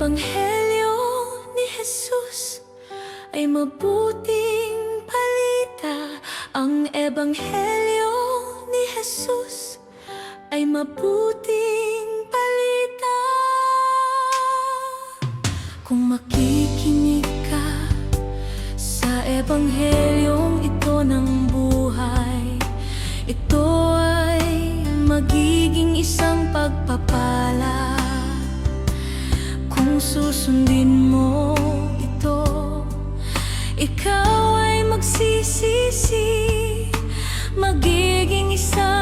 Ebanghelyo ni Jesus ay mabuting balita. Ang Ebanghelyo ni Jesus ay mabuting balita. Kung makikinig ka sa Ebanghelyong ito ng buhay, ito ay magiging isang pagpapala kung susundin mo ito. Ikaw ay magsisisi Magiging isang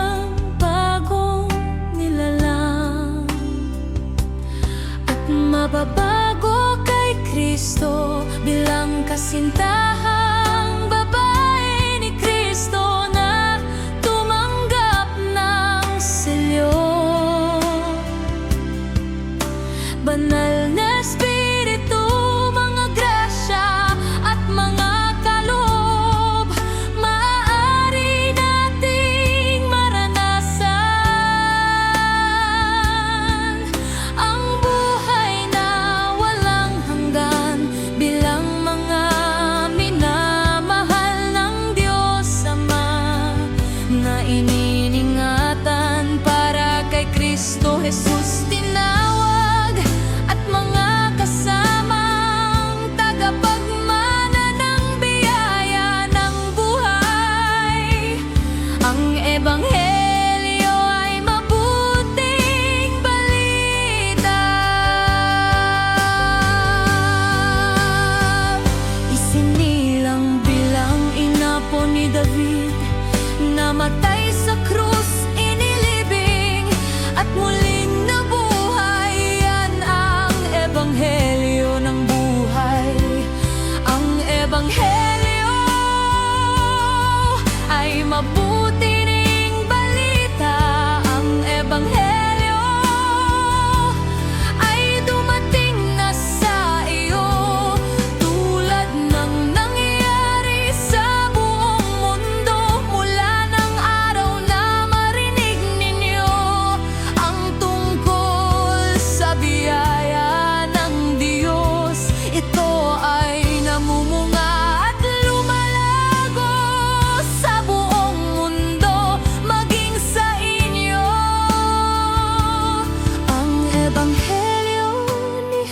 梦的梦。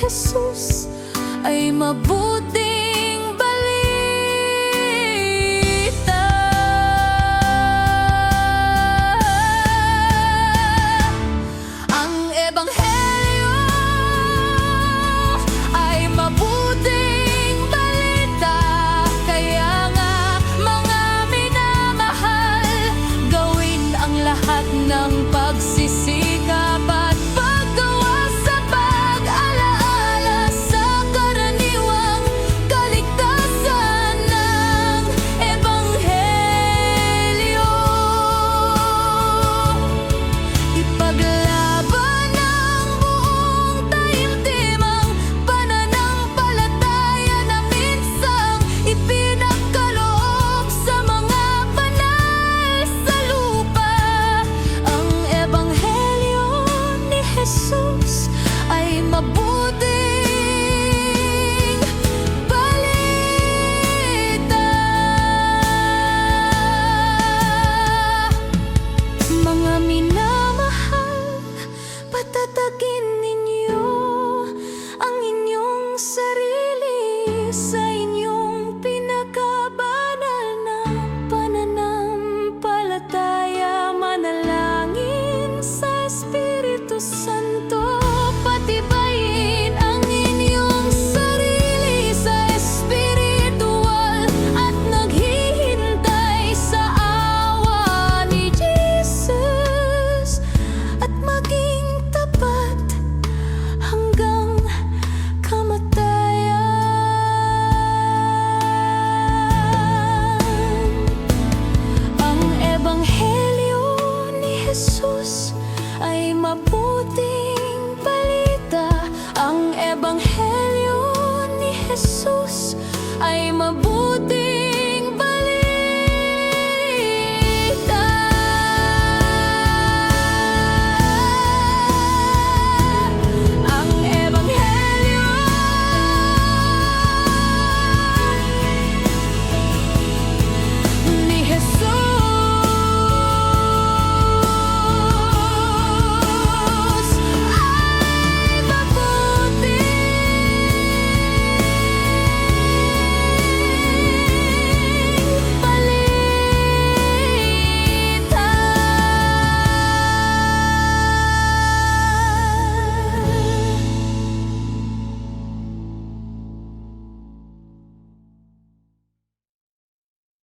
Jesus ay mabuti. Jesus ay mabuhay.